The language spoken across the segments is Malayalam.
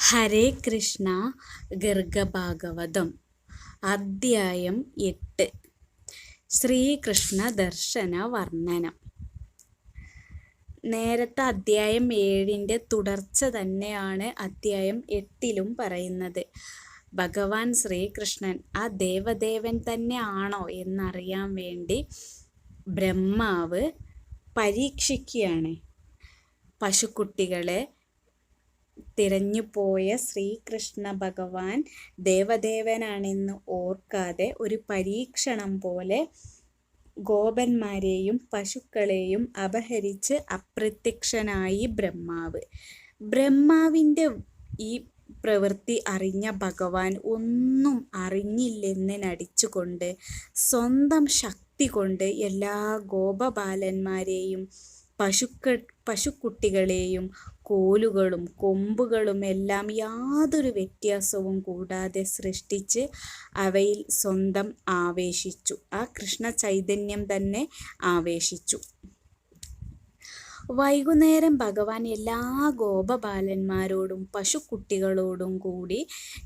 ഹരേ കൃഷ്ണ ഗർഗഭാഗവതം അദ്ധ്യായം എട്ട്. ശ്രീകൃഷ്ണ ദർശന വർണനം. നേരത്തെ അദ്ധ്യായം ഏഴിന്റെ തുടർച്ച തന്നെയാണ് അദ്ധ്യായം എട്ടിലും പറയുന്നത്. ഭഗവാൻ ശ്രീകൃഷ്ണൻ ആ ദേവദേവൻ തന്നെ ആണോ എന്നറിയാൻ വേണ്ടി ബ്രഹ്മാവ് പരീക്ഷിക്കുകയാണ്. പശുക്കുട്ടികളെ തിരഞ്ഞുപോയ ശ്രീകൃഷ്ണ ഭഗവാൻ ദേവദേവനാണെന്ന് ഓർക്കാതെ ഒരു പരീക്ഷണം പോലെ ഗോപന്മാരെയും പശുക്കളെയും അപഹരിച്ച് അപ്രത്യക്ഷനായി ബ്രഹ്മാവ്. ബ്രഹ്മാവിന്റെ ഈ പ്രവൃത്തി അറിഞ്ഞ ഭഗവാൻ ഒന്നും അറിഞ്ഞില്ലെന്ന് നടിച്ചുകൊണ്ട് സ്വന്തം ശക്തി കൊണ്ട് എല്ലാ ഗോപബാലന്മാരെയും പശുക്ക പശുക്കുട്ടികളെയും കോലുകളും കൊമ്പുകളും എല്ലാം യാതൊരു വ്യത്യാസവും കൂടാതെ സൃഷ്ടിച്ച് അവയിൽ സ്വന്തം ആവേശിച്ചു. ആ കൃഷ്ണ ചൈതന്യം തന്നെ ആവേശിച്ചു. വൈകുന്നേരം ഭഗവാൻ എല്ലാ ഗോപബാലന്മാരോടും പശുക്കുട്ടികളോടും കൂടി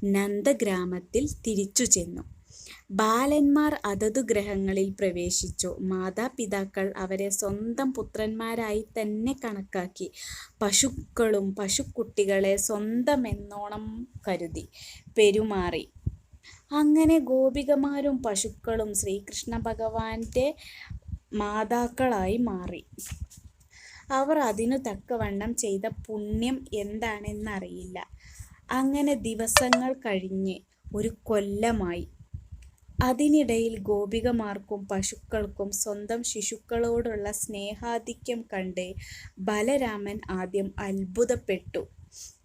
നന്ദഗ്രാമത്തിൽ തിരിച്ചു ചെന്നു ബാലന്മാർ അതതു ഗ്രഹങ്ങളിൽ പ്രവേശിച്ചു. മാതാപിതാക്കൾ അവരെ സ്വന്തം പുത്രന്മാരായി തന്നെ കണക്കാക്കി. പശുക്കളും പശുക്കുട്ടികളെ സ്വന്തമെന്നോണം കരുതി പെരുമാറി. അങ്ങനെ ഗോപികമാരും പശുക്കളും ശ്രീകൃഷ്ണ ഭഗവാന്റെ മാതാക്കളായി മാറി. അവർ അതിനു തക്കവണ്ണം ചെയ്ത പുണ്യം എന്താണെന്നറിയില്ല. അങ്ങനെ ദിവസങ്ങൾ കഴിഞ്ഞ് ഒരു കൊല്ലമായി. അതിനിടയിൽ ഗോപികമാർക്കും പശുക്കൾക്കും സ്വന്തം ശിശുക്കളോടുള്ള സ്നേഹാധിക്യം കണ്ട് ബലരാമൻ ആദ്യം അത്ഭുതപ്പെട്ടു.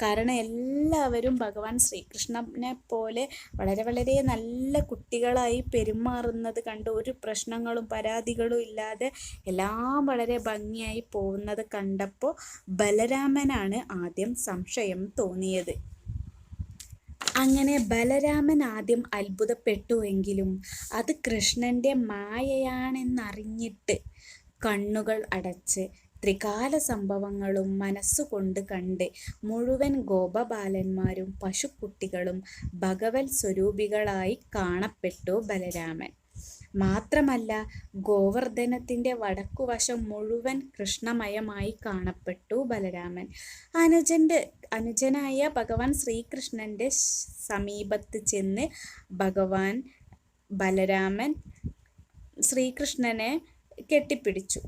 കാരണം എല്ലാവരും ഭഗവാൻ ശ്രീകൃഷ്ണനെ പോലെ വളരെ വളരെ നല്ല കുട്ടികളായി പെരുമാറുന്നത് കണ്ട് ഒരു പ്രശ്നങ്ങളും പരാതികളും ഇല്ലാതെ എല്ലാം വളരെ ഭംഗിയായി പോകുന്നത് കണ്ടപ്പോൾ ബലരാമനാണ് ആദ്യം സംശയം തോന്നിയത്. അങ്ങനെ ബലരാമൻ ആദ്യം അത്ഭുതപ്പെട്ടുവെങ്കിലും അത് കൃഷ്ണന്റെ മായയാണെന്നറിഞ്ഞിട്ട് കണ്ണുകൾ അടച്ച് ത്രികാല സംഭവങ്ങളും മനസ്സുകൊണ്ട് കണ്ട് മുഴുവൻ ഗോപബാലന്മാരും പശുക്കുട്ടികളും ഭഗവത് സ്വരൂപികളായി കാണപ്പെട്ടു ബലരാമൻ. മാത്രമല്ല ഗോവർദ്ധനത്തിന്റെ വടക്കുവശം മുഴുവൻ കൃഷ്ണമയമായി കാണപ്പെട്ടു ബലരാമൻ. അനുജന്റെ അനുജനായ ഭഗവാൻ ശ്രീകൃഷ്ണന്റെ സമീപത്ത് ചെന്ന് ഭഗവാൻ ബലരാമൻ ശ്രീകൃഷ്ണനെ കെട്ടിപ്പിടിച്ചു.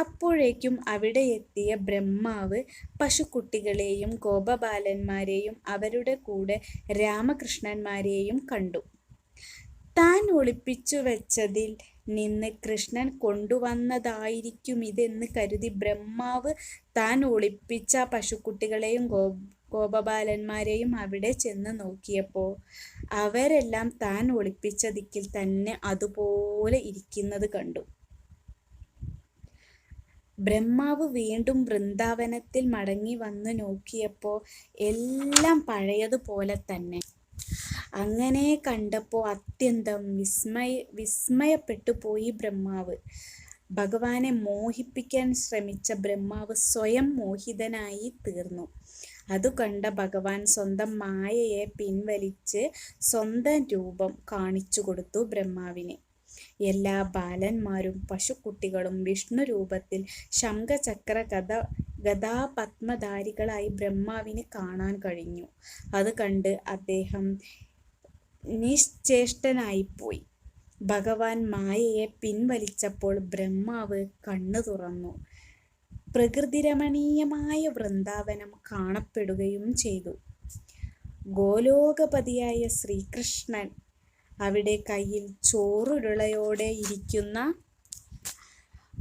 അപ്പോഴേക്കും അവിടെ എത്തിയ ബ്രഹ്മാവ് പശുക്കുട്ടികളെയും ഗോപബാലന്മാരെയും അവരുടെ കൂടെ രാമകൃഷ്ണന്മാരെയും കണ്ടു. താൻ ഒളിപ്പിച്ചു വെച്ചതിൽ നിന്ന് കൃഷ്ണൻ കൊണ്ടുവന്നതായിരിക്കും ഇതെന്ന് കരുതി ബ്രഹ്മാവ് താൻ ഒളിപ്പിച്ച പശുക്കുട്ടികളെയും ഗോ ഗോപബാലന്മാരെയും അവിടെ ചെന്ന് നോക്കിയപ്പോൾ അവരെല്ലാം താൻ ഒളിപ്പിച്ച ദിക്കിൽ തന്നെ അതുപോലെ ഇരിക്കുന്നത് കണ്ടു. ബ്രഹ്മാവ് വീണ്ടും വൃന്ദാവനത്തിൽ മടങ്ങി വന്ന് നോക്കിയപ്പോൾ എല്ലാം പഴയതുപോലെ തന്നെ. അങ്ങനെ കണ്ടപ്പോൾ അത്യന്തം വിസ്മയ വിസ്മയപ്പെട്ടു പോയി ബ്രഹ്മാവ്. ഭഗവാനെ മോഹിപ്പിക്കാൻ ശ്രമിച്ച ബ്രഹ്മാവ് സ്വയം മോഹിതനായി തീർന്നു. അതു കണ്ട ഭഗവാൻ സ്വന്തം മായയെ പിൻവലിച്ച് സ്വന്തം രൂപം കാണിച്ചു കൊടുത്തു ബ്രഹ്മാവിനെ. എല്ലാ ബാലന്മാരും പശുക്കുട്ടികളും വിഷ്ണു രൂപത്തിൽ ശംഖചക്ര കഥ ഗതാപത്മധാരികളായി ബ്രഹ്മാവിന് കാണാൻ കഴിഞ്ഞു. അത് കണ്ട് അദ്ദേഹം നിശ്ചേഷ്ടനായിപ്പോയി. ഭഗവാൻ മായയെ പിൻവലിച്ചപ്പോൾ ബ്രഹ്മാവ് കണ്ണു തുറന്നു. പ്രകൃതിരമണീയമായ വൃന്ദാവനം കാണപ്പെടുകയും ചെയ്തു. ഗോലോകപതിയായ ശ്രീകൃഷ്ണൻ അവിടെ കയ്യിൽ ചോറുരുളയോടെ ഇരിക്കുന്ന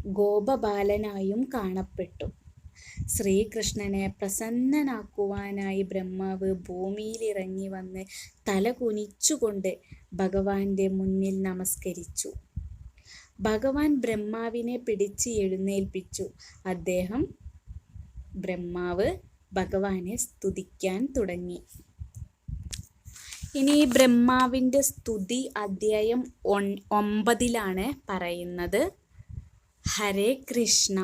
ഗോപബാലനായും കാണപ്പെട്ടു. ശ്രീകൃഷ്ണനെ പ്രസന്നനാക്കുവാനായി ബ്രഹ്മാവ് ഭൂമിയിലിറങ്ങി വന്ന് തല കുനിച്ചുകൊണ്ട് ഭഗവാന്റെ മുന്നിൽ നമസ്കരിച്ചു. ഭഗവാൻ ബ്രഹ്മാവിനെ പിടിച്ച് എഴുന്നേൽപ്പിച്ചു. അദ്ദേഹം ബ്രഹ്മാവ് ഭഗവാനെ സ്തുതിക്കാൻ തുടങ്ങി. ഇനി ബ്രഹ്മാവിന്റെ സ്തുതി അധ്യായം ഒമ്പതിലാണ് പറയുന്നത്. ഹരേ കൃഷ്ണ.